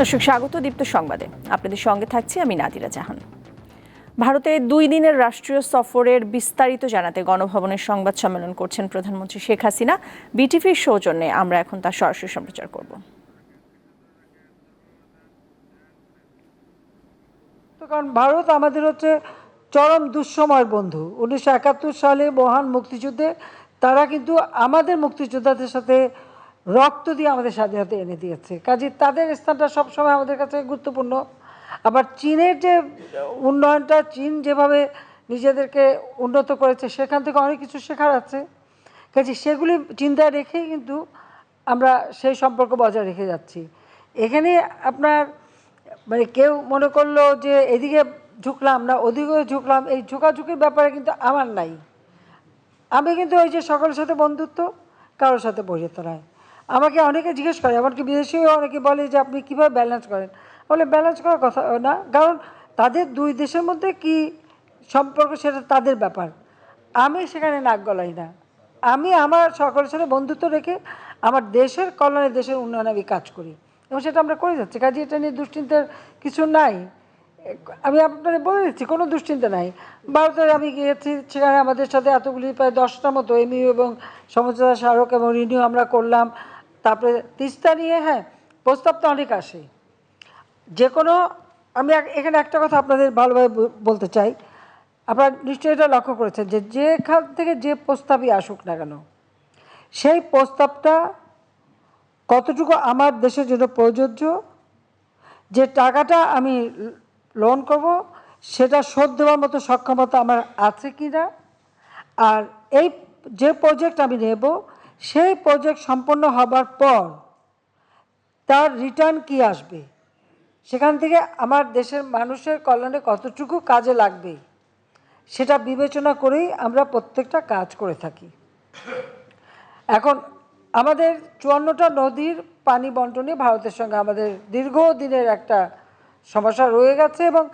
দর্শক, স্বাগত দীপ্ত সংবাদে। আপনাদের সঙ্গে থাকছি আমি নাদিরা জাহান। ভারতে দুই দিনের রাষ্ট্রীয় সফরের বিস্তারিত জানাতে গণভবনের সংবাদ সম্মেলন করছেন প্রধানমন্ত্রী শেখ হাসিনা। বিটিভির সৌজন্যে আমরা এখন তার সরাসরি সম্প্রচার করব। তো কারণ ভারত আমাদের হচ্ছে চরম দুঃসময়ের বন্ধু। উনিশশো একাত্তর সালে মহান মুক্তিযুদ্ধে তারা কিন্তু আমাদের মুক্তিযোদ্ধাদের সাথে রক্ত দিয়ে আমাদের স্বাধীনতা এনে দিয়েছে। কাজে তাদের স্থানটা সবসময় আমাদের কাছে গুরুত্বপূর্ণ। আবার চীনের যে উন্নয়নটা, চীন যেভাবে নিজেদেরকে উন্নত করেছে, সেখান থেকে অনেক কিছু শেখার আছে। কাজে সেগুলি চিন্তায় রেখেই কিন্তু আমরা সেই সম্পর্ক বজায় রেখে যাচ্ছি। এখানে আপনার মানে কেউ মনে করল যে এদিকে ঝুঁকলাম না, ওদিকে ঝুঁকলাম, এই ঝুঁকাঝুঁকির ব্যাপারে কিন্তু আমার নাই। আমি কিন্তু ওই যে সকলের সাথে বন্ধুত্ব, কারোর সাথে বৈরিত নয় আমাকে অনেকে জিজ্ঞেস করে, এমনকি বিদেশিও অনেকে বলে যে আপনি কীভাবে ব্যালেন্স করেন? বলে ব্যালেন্স করার কথা না, কারণ তাদের দুই দেশের মধ্যে কি সম্পর্ক সেটা তাদের ব্যাপার। আমি সেখানে নাক গলাই না। আমি আমার সকলের সাথে বন্ধুত্ব রেখে আমার দেশের কল্যাণে দেশের উন্নয়নে আমি কাজ করি। এবং সেটা আমরা করে যাচ্ছি, কাজে এটা নিয়ে দুশ্চিন্তার কিছু নাই। আমি আপনাদের বলে দিচ্ছি, কোনো দুশ্চিন্তা নাই। ভারতে আমি গিয়েছি, সেখানে আমাদের সাথে এতগুলি, প্রায় দশটার মতো এমইউ এবং সমঝোতা স্মারক এবং রিনিউ আমরা করলাম। তারপরে তিস্তা নিয়ে হ্যাঁ প্রস্তাব তো অনেক আসে। যে কোনো আমি এখানে একটা কথা আপনাদের ভালোভাবে বলতে চাই। আপনারা নিশ্চয়ই এটা লক্ষ্য করেছেন যে, যেখান থেকে যে প্রস্তাবই আসুক না কেন, সেই প্রস্তাবটা কতটুকু আমার দেশের জন্য প্রযোজ্য, যে টাকাটা আমি লোন করব, সেটা শোধ দেওয়ার মতো সক্ষমতা আমার আছে কি না আর এই যে প্রজেক্ট আমি নেব সেই প্রজেক্ট সম্পন্ন হবার পর তার রিটার্ন কি আসবে? সেখান থেকে আমার দেশের মানুষের কল্যাণে কতটুকু কাজে লাগবে, সেটা বিবেচনা করেই আমরা প্রত্যেকটা কাজ করে থাকি। এখন আমাদের চুয়ান্নটা নদীর পানি বন্টনে ভারতের সঙ্গে আমাদের দীর্ঘদিনের একটা সমস্যা রয়ে গেছে এবং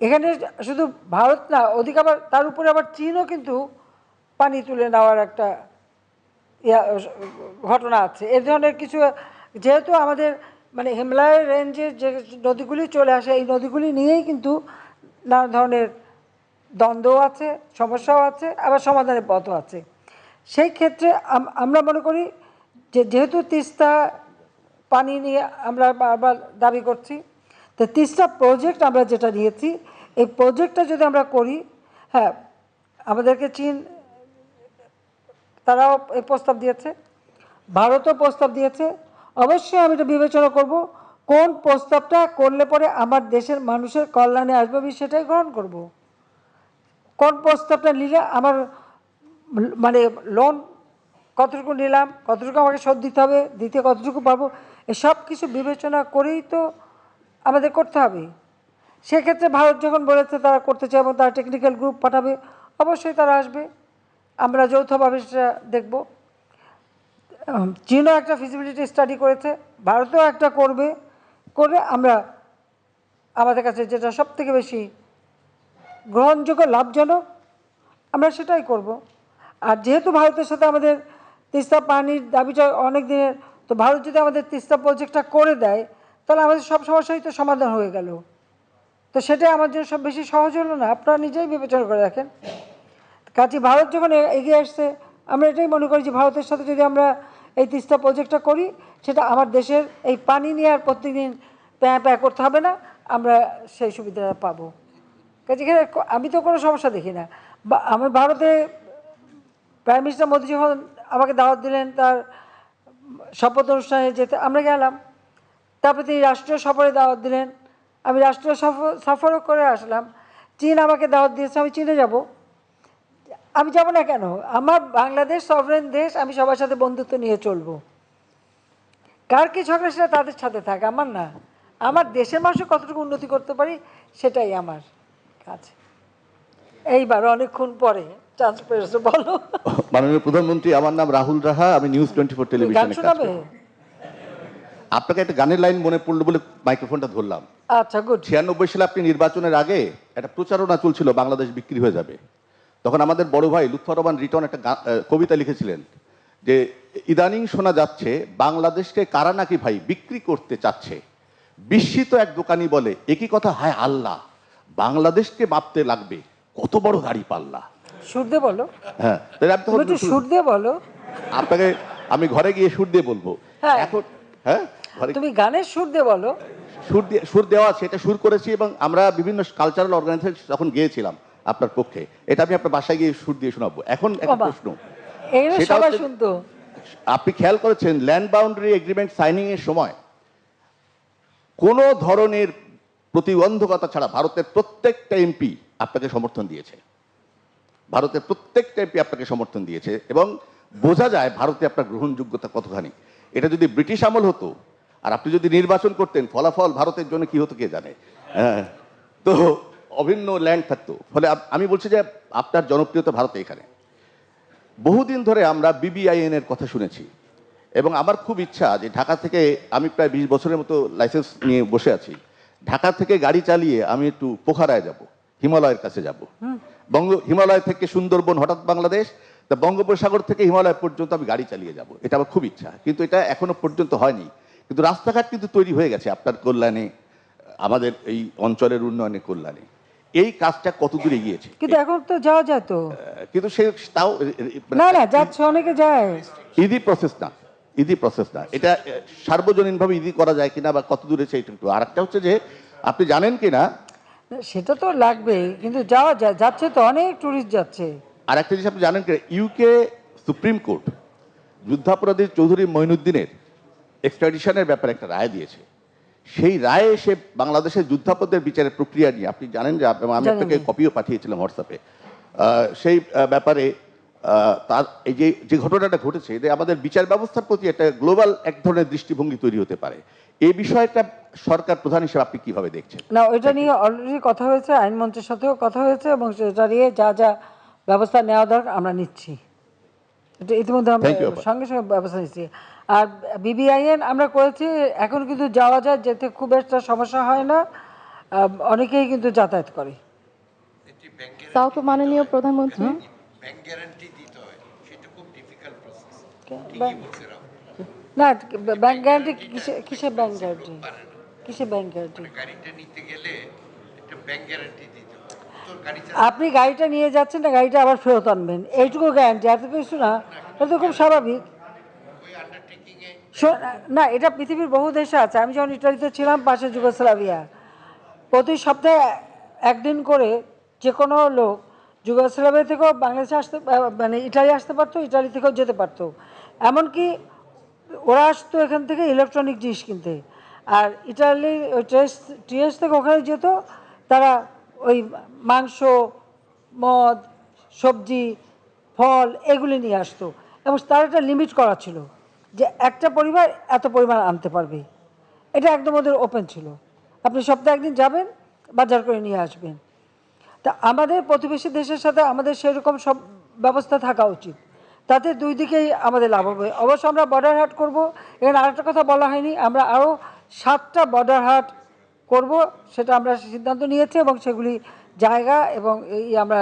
এখানে শুধু ভারত না ওদিকে আবার তার উপরে আবার চীনও কিন্তু পানি তুলে নেওয়ার একটা ঘটনা আছে। এ ধরনের কিছু, যেহেতু আমাদের মানে হিমালয় রেঞ্জে যে নদীগুলি চলে আসে, এই নদীগুলি নিয়েই কিন্তু নানা ধরনের দ্বন্দ্বও আছে, সমস্যাও আছে, আবার সমাধানের পথও আছে। সেই ক্ষেত্রে আমরা মনে করি যে যেহেতু তিস্তা পানি নিয়ে আমরা বারবার দাবি করছি, তো তিস্তা প্রজেক্ট আমরা যেটা নিয়েছি, এই প্রজেক্টটা যদি আমরা করি হ্যাঁ আমাদেরকে চীন তারাও এই প্রস্তাব দিয়েছে, ভারতও প্রস্তাব দিয়েছে। অবশ্যই আমি এটা বিবেচনা করব, কোন প্রস্তাবটা করলে পরে আমার দেশের মানুষের কল্যাণে আসবে আমি সেটাই গ্রহণ করব। কোন প্রস্তাবটা নিলে আমার মানে লোন কতটুকু নিলাম, কতটুকু আমাকে শোধ দিতে হবে, দিতে কতটুকু পাবো এসব কিছু বিবেচনা করেই তো আমাদের করতে হবে। সেক্ষেত্রে ভারত যখন বলেছে তারা করতে চায় এবং তারা টেকনিক্যাল গ্রুপ পাঠাবে, অবশ্যই তারা আসবে। আমরা যৌথভাবে সেটা দেখব। চীনও একটা ফিজিবিলিটি স্টাডি করেছে, ভারতও একটা করবে, করে আমরা আমাদের কাছে যেটা সব থেকে বেশি গ্রহণযোগ্য, লাভজনক, আমরা সেটাই করব। আর যেহেতু ভারতের সাথে আমাদের তিস্তা পানির দাবিটা অনেক দিনের, তো ভারত যদি আমাদের তিস্তা প্রজেক্টটা করে দেয়, তাহলে আমাদের সব সমস্যাই তো সমাধান হয়ে গেল। তো সেটাই আমার জন্য সব বেশি সহজ হলো না, আপনারা নিজেই বিবেচনা করে দেখেন। কাজে ভারত যখন এগিয়ে আসছে, আমরা এটাই মনে করি যে ভারতের সাথে যদি আমরা এই তিস্তা প্রজেক্টটা করি, সেটা আমার দেশের এই পানি নিয়ে আর প্রত্যেকদিন প্যাঁ প্যাঁ করতে হবে না, আমরা সেই সুবিধাটা পাবো। কাজে এখানে আমি তো কোনো সমস্যা দেখি না। আমি ভারতে প্রাইম মিনিস্টার মোদী যখন আমাকে দাওয়াত দিলেন, তার শপথ অনুষ্ঠানে যেতে আমরা গেলাম, তারপরে তিনি রাষ্ট্রীয় সফরে দাওয়াত দিলেন। আমি রাষ্ট্রীয় সফর সফরও করে আসলাম। চীন আমাকে দাওয়াত দিয়েছে, আমি চীনে যাব। আমি যাব না কেন? আমার বাংলাদেশ সফরেন দেশ আমি সবার সাথে বন্ধুত্ব নিয়ে চলবো। কার কি ঝগড়া সেটা তাদের সাথে থাকে আমার না। আমার দেশের মানুষের কতটুকু উন্নতি করতে পারি সেটাই আমার কাজ। এইবার অনেকক্ষণ পরে চান্স পেয়েছ বলো। মাননীয় প্রধানমন্ত্রী আমার নাম রাহুল রাহা আমি নিউজ টোয়েন্টি ফোর টেলিভিশনে কাজ করি আপনাকে একটা গানের লাইন মনে পড়ল বলে মাইক্রোফোনটা ধরলাম। আচ্ছা গুড ছিয়ানব্বই সালে আপনি নির্বাচনের আগে একটা প্রচারণা চলছিল বাংলাদেশ বিক্রি হয়ে যাবে। তখন আমাদের বড় ভাই লুৎফর রহমান রিটন একটা কবিতা লিখেছিলেন যে ইদানিং শোনা যাচ্ছে বাংলাদেশকে কারা নাকি ভাই বিক্রি করতে চাচ্ছে? বিস্মিত এক দোকানি বলে একই কথা হায় আল্লাহ বাংলাদেশকে মাপতে লাগবে কত বড় দাড়ি পাল্লা। সুর দিয়ে বলো। হ্যাঁ তাহলে আমি তখন সুর দিয়ে বলো। আপনাকে আমি ঘরে গিয়ে সুর দিয়ে বলব। হ্যাঁ। এখন হ্যাঁ? তুমি গানের সুর দিয়ে বলো। সুর দিয়ে সুর দেওয়া আছে এটা সুর করেছি এবং আমরা বিভিন্ন কালচারাল অর্গানাইজেশন যখন গিয়েছিলাম আপনার পক্ষে। এটা আমি আপনার বাসায় গিয়ে সুর দিয়ে শোনাবো। এখন একটা প্রশ্ন। সবাই শুনতো। আপনি খেয়াল করেছেন ল্যান্ড বাউন্ডারি এগ্রিমেন্ট সাইনিং এর সময় কোনো ধরনের প্রতিবন্ধকতা ছাড়া ভারতের প্রত্যেকটা এমপি আপনাকে সমর্থন দিয়েছে? ভারতের প্রত্যেকটা এমপি আপনাকে সমর্থন দিয়েছে এবং বোঝা যায় ভারতে আপনার গ্রহণযোগ্যতা কতখানি। এটা যদি ব্রিটিশ আমল হতো আর আপনি যদি নির্বাচন করতেন ফলাফল ভারতের জন্য কি হতো কে জানে? হ্যাঁ, তো অভিন্ন ল্যান্ড থাকতো। ফলে আমি বলছি যে আপনার জনপ্রিয়তা ভারতে এখানে। বহুদিন ধরে আমরা বিবিআইএন এর কথা শুনেছি। এবং আমার খুব ইচ্ছা যে ঢাকা থেকে আমি প্রায় বিশ বছরের মতো লাইসেন্স নিয়ে বসে আছি। ঢাকা থেকে গাড়ি চালিয়ে আমি একটু পোখারায় যাব হিমালয়ের কাছে যাব। বঙ্গ হিমালয় থেকে সুন্দরবন হঠাৎ বাংলাদেশ তা বঙ্গোপসাগর থেকে হিমালয় পর্যন্ত আমি গাড়ি চালিয়ে যাব। এটা আমার খুব ইচ্ছা। কিন্তু এটা এখনও পর্যন্ত হয়নি। কিন্তু রাস্তাঘাট কিন্তু তৈরি হয়ে গেছে আপনার কল্যাণে আমাদের এই অঞ্চলের উন্নয়নে কল্যাণে। এই কাজটা কতদূর এগিয়েছে? কিন্তু এখন তো যাওয়া যায় তো। কিন্তু সে তাও মানে না না যাচ্ছে অনেকে যায়। ইদি প্রসেস না ইজি প্রসেস না। এটা সার্বজনীনভাবে ইদি করা যায় কিনা বা কত দূরে সেইটা একটু আর একটা হচ্ছে যে আপনি জানেন কিনা? সেটা তো লাগবে কিন্তু যাওয়া যায় যাচ্ছে তো অনেক টুরিস্ট যাচ্ছে। আর একটা জিনিস আপনি জানেন কিনা? ইউকে সুপ্রিম কোর্ট যুদ্ধাপরাধী চৌধুরী মঈনুদ্দিনের এক্সট্রাডিশনের ব্যাপারে একটা রায় দিয়েছে। সেই রায়ে এসে বাংলাদেশের যুদ্ধাপদের বিচারের প্রক্রিয়া নিয়ে আপনি জানেন যে আমি আপনাকে কপিও পাঠিয়েছিলাম হোয়াটসঅ্যাপে সেই ব্যাপারে তার এই যে যে ঘটনাটা ঘটেছে যে আমাদের বিচার ব্যবস্থার প্রতি একটা গ্লোবাল এক ধরনের দৃষ্টিভঙ্গি তৈরি হতে পারে। এই বিষয়টা সরকার প্রধান হিসেবে আপনি কীভাবে দেখছেন? না ওইটা নিয়ে অলরেডি কথা হয়েছে আইনমন্ত্রীর সাথেও কথা হয়েছে এবং সেটা নিয়ে যা যা ব্যবস্থা নেওয়া দরকার আমরা নিচ্ছি। ইতিমধ্যে আমরা। সঙ্গে সঙ্গে ব্যবস্থা নিচ্ছি আর বিবিআইএন আমরা করেছি এখন কিন্তু যাওয়া যায় যেতে খুব একটা সমস্যা হয় না। অনেকেই কিন্তু যাতায়াত করে। সাউথ মাননীয় প্রধানমন্ত্রী? ব্যাংক গ্যারান্টি দিতে হয়। সেটা খুব ডিফিকাল্ট প্রসেস না ব্যাংক গ্যারান্টি কিসে কিসে ব্যাংক গ্যারান্টি কিসে ব্যাংক গ্যারান্টি গাড়িটা নিতে গেলে একটা ব্যাংক গ্যারান্টি আপনি গাড়িটা নিয়ে যাচ্ছেন না গাড়িটা আবার ফেরত আনবেন। এইটুকু গ্যারান্টি আর তো কিছু না। এটা তো খুব স্বাভাবিক। না এটা পৃথিবীর বহু দেশে আছে। আমি যখন ইটালিতে ছিলাম পাশে যুগোস্লাভিয়া। প্রতি সপ্তাহে একদিন করে যে কোনো লোক যুগোস্লাভিয়া থেকেও বাংলাদেশে আসতে মানে ইটালি আসতে পারতো ইটালি থেকেও যেতে পারতো। এমনকি ওরা আসতো এখান থেকে ইলেকট্রনিক জিনিস কিনতে। আর ইটালি টিএস থেকে ওখানে যেত তারা ওই মাংস, মদ, সবজি, ফল এগুলি নিয়ে আসতো। এবং তার একটা লিমিট করা ছিল যে একটা পরিবার এত পরিমাণ আনতে পারবে। এটা একদম ওদের ওপেন ছিল। আপনি সপ্তাহে একদিন যাবেন, বাজার করে নিয়ে আসবেন। তা আমাদের প্রতিবেশী দেশের সাথে আমাদের সেরকম সব ব্যবস্থা থাকা উচিত। তাতে দুই দিকেই আমাদের লাভ হবে। অবশ্য আমরা বর্ডার হাট করব। এখানে আরেকটা কথা বলা হয়নি। আমরা আরও সাতটা বর্ডার হাট করব সেটা আমরা সিদ্ধান্ত নিয়েছি এবং সেগুলি জায়গা এবং এই আমরা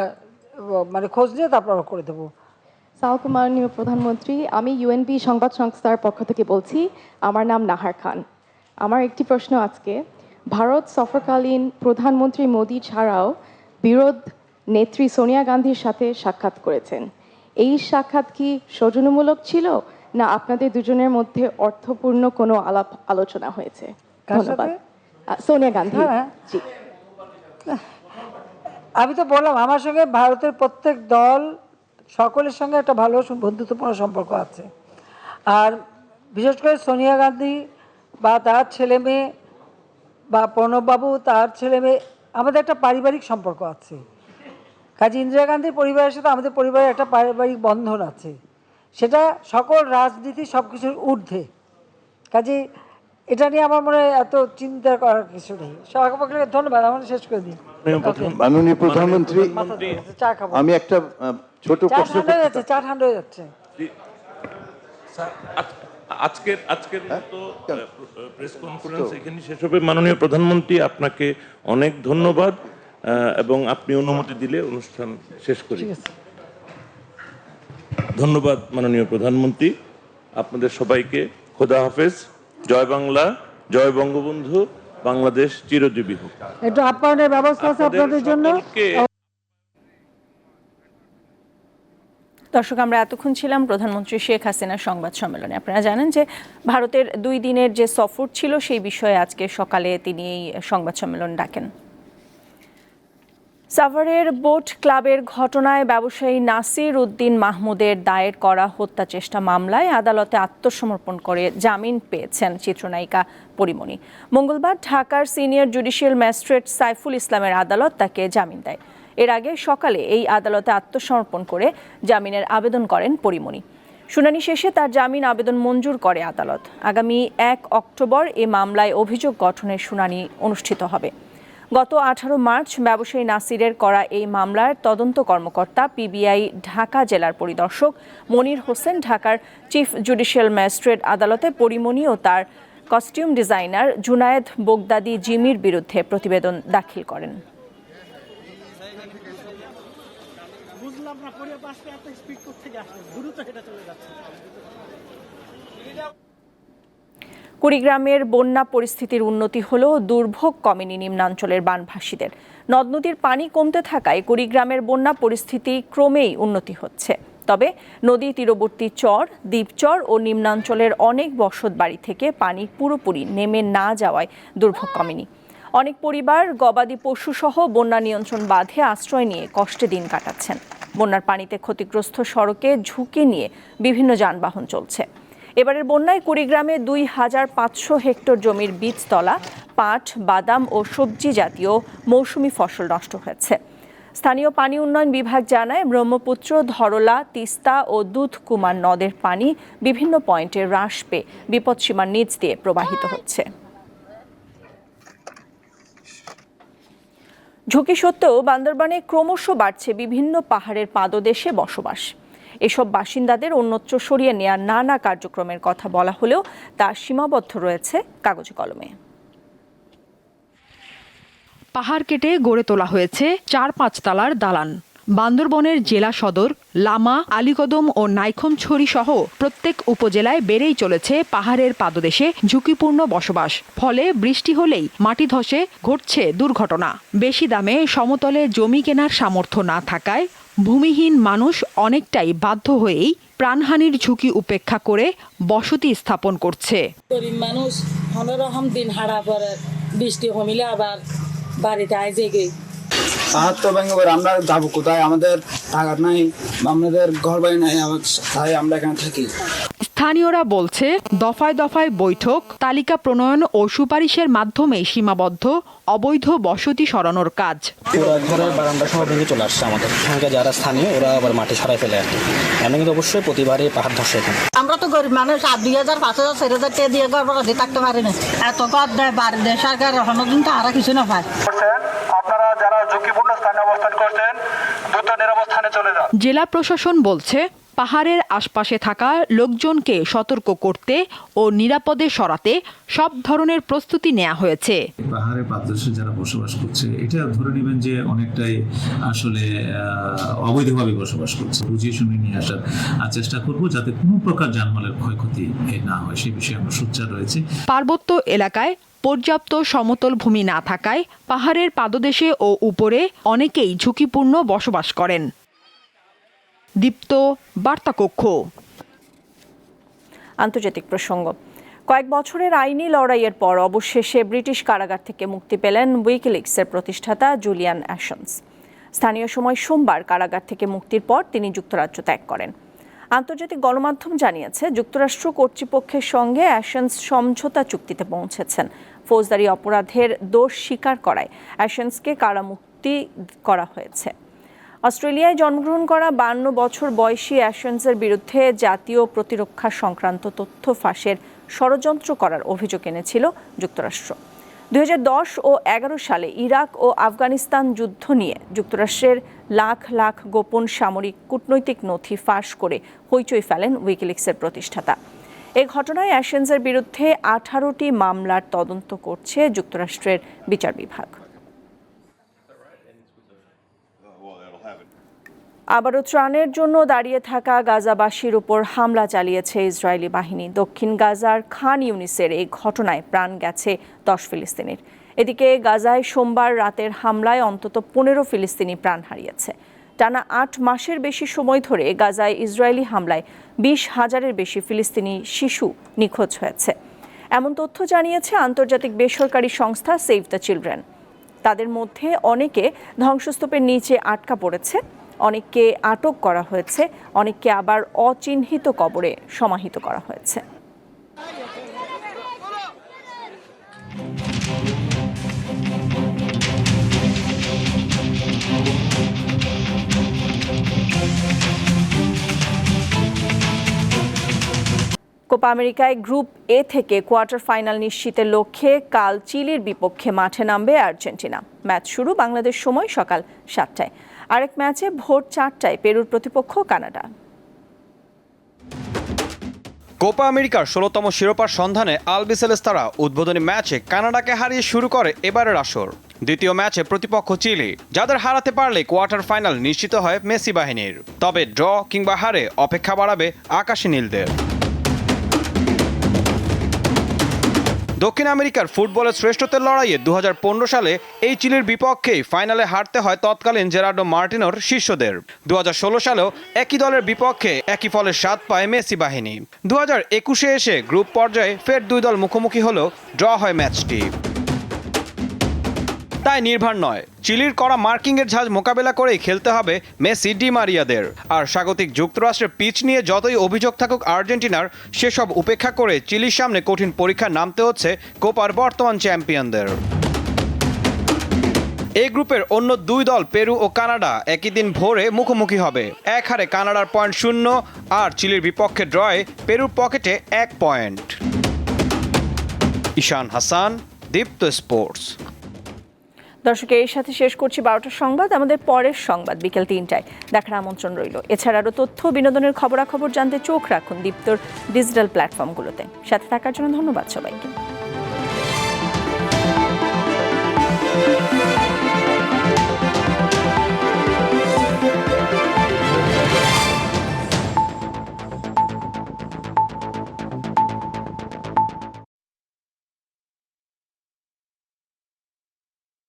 মানে খোঁজ নিয়ে তারপর করে দেবো। সাউথ মাননীয় প্রধানমন্ত্রী আমি ইউএনপি সংবাদ সংস্থার পক্ষ থেকে বলছি আমার নাম নাহার খান। আমার একটি প্রশ্ন আজকে ভারত সফরকালীন প্রধানমন্ত্রী মোদী ছাড়াও বিরোধ নেত্রী সোনিয়া গান্ধীর সাথে সাক্ষাৎ করেছেন। এই সাক্ষাৎ কি সৌজন্যমূলক ছিল না আপনাদের দুজনের মধ্যে অর্থপূর্ণ কোনো আলাপ আলোচনা হয়েছে? ধন্যবাদ। সোনিয়া গান্ধী। হ্যাঁ। জি। আমি তো বললাম আমার সঙ্গে ভারতের প্রত্যেক দল সকলের সঙ্গে একটা ভালো বন্ধুত্বপূর্ণ সম্পর্ক আছে। আর বিশেষ করে সোনিয়া গান্ধী বা তার ছেলে মেয়ে বা প্রণববাবু তার ছেলে মেয়ে আমাদের একটা পারিবারিক সম্পর্ক আছে। কাজে ইন্দিরা গান্ধীর পরিবারের সাথে আমাদের পরিবারের একটা পারিবারিক বন্ধন আছে। সেটা সকল রাজনীতি সব কিছুর ঊর্ধ্বে। কাজে এটা নিয়ে আমার মনে হয় এত চিন্তা করার কিছু নেই। সবাইকে ধন্যবাদ আমার শেষ করে দিই মাননীয় প্রধানমন্ত্রী। আমি একটা ছোট প্রশ্ন হয়ে চা ঠান্ডা হয়ে যাচ্ছে। আজকের আজকের মতো প্রেস কনফারেন্স এখানে শেষ হবে। মাননীয় প্রধানমন্ত্রী আপনাকে অনেক ধন্যবাদ আহ, এবং আপনি অনুমতি দিলে অনুষ্ঠান শেষ করি। ধন্যবাদ মাননীয় প্রধানমন্ত্রী। আপনাদের সবাইকে খোদা হাফেজ। জয় বাংলা জয় বঙ্গবন্ধু বাংলাদেশ চিরজীবী হোক। একটু আপ্যায়নের ব্যবস্থা আছে আপনাদের জন্য। দর্শক আমরা এতক্ষণ ছিলাম প্রধানমন্ত্রী শেখ হাসিনার সংবাদ সম্মেলনে। আপনারা জানেন যে ভারতের দুই দিনের যে সফর ছিল সেই বিষয়ে আজকে সকালে তিনি এই সংবাদ সম্মেলন ডাকেন। সাভারের বোট ক্লাবের ঘটনায় ব্যবসায়ী নাসির উদ্দিন মাহমুদের দায়ের করা হত্যা চেষ্টা মামলায় আদালতে আত্মসমর্পণ করে জামিন পেয়েছেন চিত্রনায়িকা পরিমণি। মঙ্গলবার ঢাকার সিনিয়র জুডিশিয়াল ম্যাজিস্ট্রেট সাইফুল ইসলামের আদালত তাকে জামিন দেয়। এর আগে সকালে এই আদালতে আত্মসমর্পণ করে জামিনের আবেদন করেন পরিমণি। শুনানি শেষে তার জামিন আবেদন মঞ্জুর করে আদালত। আগামী এক অক্টোবর এ মামলায় অভিযোগ গঠনের শুনানি অনুষ্ঠিত হবে। গত আঠারো মার্চ ব্যবসায়ী নাসিরের করা এই মামলার তদন্ত কর্মকর্তা পিবিআই ঢাকা জেলার পরিদর্শক মনির হোসেন ঢাকার চিফ জুডিশিয়াল ম্যাজিস্ট্রেট আদালতে পরিমণি ও তার কস্টিউম ডিজাইনার জুনায়েদ বোগদাদি জিমির বিরুদ্ধে প্রতিবেদন দাখিল করেন। কুড়িগ্রামের বন্যা পরিস্থিতির উন্নতি হলেও দুর্ভোগ কমেনি নিম্নাঞ্চলের বানভাসীদের। নদ নদীর পানি কমতে থাকায় কুড়িগ্রামের বন্যা পরিস্থিতি ক্রমেই উন্নতি হচ্ছে। তবে নদী তীরবর্তী চর দ্বীপচর ও নিম্নাঞ্চলের অনেক বসত বাড়ি থেকে পানি পুরোপুরি নেমে না যাওয়ায় দুর্ভোগ কমেনি। অনেক পরিবার গবাদি পশুসহ বন্যা নিয়ন্ত্রণ বাঁধে আশ্রয় নিয়ে কষ্টে দিন কাটাচ্ছেন। বন্যার পানিতে ক্ষতিগ্রস্ত সড়কে ঝুঁকি নিয়ে বিভিন্ন যানবাহন চলছে। এবারের বন্যায় কুড়িগ্রামে দুই হাজার পাঁচশো হেক্টর জমির বীজতলা, পাট, বাদাম ও সবজি জাতীয় মৌসুমি ফসল নষ্ট হয়েছে। স্থানীয় পানি উন্নয়ন বিভাগ জানায়, ব্রহ্মপুত্র, ধরলা, তিস্তা ও দুধকুমার নদের পানি বিভিন্ন পয়েন্টে হ্রাস পেয়ে বিপদসীমার নিচ দিয়ে প্রবাহিত হচ্ছে। ঝুঁকি সত্ত্বেও বান্দরবানে ক্রমশ বাড়ছে বিভিন্ন পাহাড়ের পাদদেশে বসবাস। এসব বাসিন্দাদের অন্যত্র সরিয়ে নেওয়ার নানা কার্যক্রমের কথা বলা হলেও তা সীমাবদ্ধ রয়েছে কাগজে কলমে। পাহাড় কেটে গড়ে তোলা হয়েছে চার পাঁচ তালার দালান। বান্দরবনের জেলা সদর, লামা, আলীকদম ও নাইখমছড়ি সহ প্রত্যেক উপজেলায় বেড়েই চলেছে পাহাড়ের পাদদেশে ঝুঁকিপূর্ণ বসবাস। ফলে বৃষ্টি হলেই মাটি ধসে ঘটছে দুর্ঘটনা। বেশি দামে সমতলে জমি কেনার সামর্থ্য না থাকায় ভূমিহীন মানুষ অনেকটাই বাধ্য হয়েই প্রাণহানির ঝুঁকি উপেক্ষা করে বসতি স্থাপন করছে। মানুষ দিন হারা পরে বৃষ্টি কমিলে আবার বাড়িতে আইজে পাহাড় তো ভেঙে পড়ে আমরা যাব কোথায়? আমাদের টাকা নাই আমাদের ঘর বাড়ি নাই তাই আমরা এখানে থাকি। স্থানীয়রা বলছে দফায় দফায় বৈঠক তালিকা প্রণয়ন ও সুপারিশের মাধ্যমে সীমাবদ্ধ অবৈধ বসতি সরানোর কাজ। ওরা ঘরের বারান্দা সহ ভেঙে চলে আসছে আমাদের। সঙ্গে যারা স্থানীয় ওরা আবার মাটি সরাই ফেলে আর কি। এমন কিন্তু অবশ্যই প্রতিবারই পাহাড় ধসে এখানে। আমরা তো গরিব মানুষ আর দুই হাজার পাঁচ হাজার চার হাজার টাকা দিয়ে ঘর বাড়ি থাকতে পারি না এত কর দেয় বাড়ি দেয় সরকার হনদিন তো আর কিছু না পায়। আপনারা যারা ঝুঁকিপূর্ণ স্থানে অবস্থান করছেন দ্রুত নিরাবস্থানে চলে যান। জেলা প্রশাসন বলছে পাহাড়ের আশপাশে থাকা লোকজনকে সতর্ক করতে ও নিরাপদে সরাতে সব ধরনের প্রস্তুতি নেওয়া হয়েছে। পাহাড়ের পাদদেশে যারা বসবাস করছে এটা ধরে নেবেন যে অনেকটাই আসলে অবৈধভাবে বসবাস করছে। বুঝিয়ে শুনে নিয়ে আসার চেষ্টা করব যাতে কোনো প্রকার জানমালের ক্ষয়ক্ষতি না হয়। সেই বিষয়ে আমরা সোচ্চার রয়েছে। পার্বত্য এলাকায় পর্যাপ্ত সমতল ভূমি না থাকায় পাহাড়ের পাদদেশে ও উপরে অনেকেই ঝুঁকিপূর্ণ বসবাস করেন। দীপ্ত বার্তাকক্ষ। আন্তর্জাতিক প্রসঙ্গ। কয়েক বছরের আইনি লড়াইয়ের পর অবশেষে ব্রিটিশ কারাগার থেকে মুক্তি পেলেন উইকিলিক্সের প্রতিষ্ঠাতা জুলিয়ান অ্যাশনস। স্থানীয় সময় সোমবার কারাগার থেকে মুক্তির পর তিনি যুক্তরাজ্য ত্যাগ করেন। আন্তর্জাতিক গণমাধ্যম জানিয়েছে, যুক্তরাষ্ট্র কর্তৃপক্ষের সঙ্গে অ্যাশন্স সমঝোতা চুক্তিতে পৌঁছেছেন। ফৌজদারি অপরাধের দোষ স্বীকার করায়। অ্যাশন্সকে কারামুক্তি করা হয়েছে। অস্ট্রেলিয়ায় জন্মগ্রহণ করা বান্ন বছর বয়সী অ্যাশন্সের বিরুদ্ধে জাতীয় প্রতিরক্ষা সংক্রান্ত তথ্য ফাঁসের ষড়যন্ত্র করার অভিযোগ এনেছিল যুক্তরাষ্ট্র। দু হাজার দশ ও এগারো সালে ইরাক ও আফগানিস্তান যুদ্ধ নিয়ে যুক্তরাষ্ট্রের লাখ লাখ গোপন সামরিক কূটনৈতিক নথি ফাঁস করে হইচই ফেলেন উইকিলিক্সের প্রতিষ্ঠাতা। এ ঘটনায় অ্যাশেন্সের বিরুদ্ধে আঠারোটি মামলার তদন্ত করছে যুক্তরাষ্ট্রের বিচার বিভাগ। আবারও ত্রাণের জন্য দাঁড়িয়ে থাকা গাজাবাসীর উপর হামলা চালিয়েছে ইসরায়েলি বাহিনী। দক্ষিণ গাজার খান ইউনিসের এই ঘটনায় প্রাণ গেছে দশ ফিলিস্তিনির। এদিকে গাজায় সোমবার রাতের হামলায় অন্তত পনেরো ফিলিস্তিনি প্রাণ হারিয়েছে। টানা আট মাসের বেশি সময় ধরে গাজায় ইসরায়েলি হামলায় বিশ হাজারের বেশি ফিলিস্তিনি শিশু নিখোঁজ হয়েছে। এমন তথ্য জানিয়েছে আন্তর্জাতিক বেসরকারি সংস্থা সেভ দ্য চিলড্রেন তাদের মধ্যে অনেকে ধ্বংসস্তূপের নিচে আটকা পড়েছে, অনেককে আটক করা হয়েছে, অনেককে আবার অচিহ্নিত কবরে সমাহিত করা হয়েছে। কোপা আমেরিকায় গ্রুপ এ থেকে কোয়ার্টার ফাইনাল নিশ্চিতের লক্ষ্যে কাল চিলির বিপক্ষে মাঠে নামবে আর্জেন্টিনা। ম্যাচ শুরু বাংলাদেশ সময় সকাল সাতটায়। আরেক ম্যাচে ভোর চারটায় পেরুর প্রতিপক্ষ কানাডা। কোপা আমেরিকার ষোলোতম শিরোপার সন্ধানে আলবিসেলেস তারা উদ্বোধনী ম্যাচে কানাডাকে হারিয়ে শুরু করে এবারের আসর। দ্বিতীয় ম্যাচে প্রতিপক্ষ চিলি, যাদের হারাতে পারলে কোয়ার্টার ফাইনাল নিশ্চিত হয় মেসি বাহিনীর। তবে ড্র কিংবা হারে অপেক্ষা বাড়াবে আকাশী নীলদের। দক্ষিণ আমেরিকার ফুটবলের শ্রেষ্ঠত্বের লড়াইয়ে দু হাজার পনেরো সালে এই চিলির বিপক্ষেই ফাইনালে হারতে হয় তৎকালীন জেরার্ডো মার্টিনোর শিষ্যদের। দু হাজার ষোলো সালেও একই দলের বিপক্ষে একই ফলের স্বাদ পায় মেসি বাহিনী। দু একুশে এসে গ্রুপ পর্যায়ে ফের দুই দল মুখোমুখি হলেও ড্র হয় ম্যাচটি। তাই নির্ভার নয়। চিলির করা মার্কিংয়ের ঝাঁজ মোকাবেলা করেই খেলতে হবে মেসি, ডি মারিয়াদের। আর স্বাগতিক যুক্তরাষ্ট্রের পিচ নিয়ে যতই অভিযোগ থাকুক আর্জেন্টিনার, সেসব উপেক্ষা করে চিলির সামনে কঠিন পরীক্ষা নামতে হচ্ছে কোপার বর্তমান চ্যাম্পিয়নদের। এই গ্রুপের অন্য দুই দল, পেরু ও কানাডা, একই দিন ভোরে মুখোমুখি হবে। এক হারে কানাডার পয়েন্ট শূন্য আর চিলির বিপক্ষে ড্রয়ে পেরুর পকেটে এক পয়েন্ট। ঈশান হাসান, দীপ্ত স্পোর্টস। দর্শক, এর সাথে শেষ করছি বারোটার সংবাদ। আমাদের পরের সংবাদ বিকেল তিনটায়। দেখার আমন্ত্রণ রইল। এছাড়া আরও তথ্য, বিনোদনের খবরাখবর জানতে চোখ রাখুন দীপ্তর ডিজিটাল প্ল্যাটফর্মগুলোতে। সাথে থাকার জন্য ধন্যবাদ সবাইকে।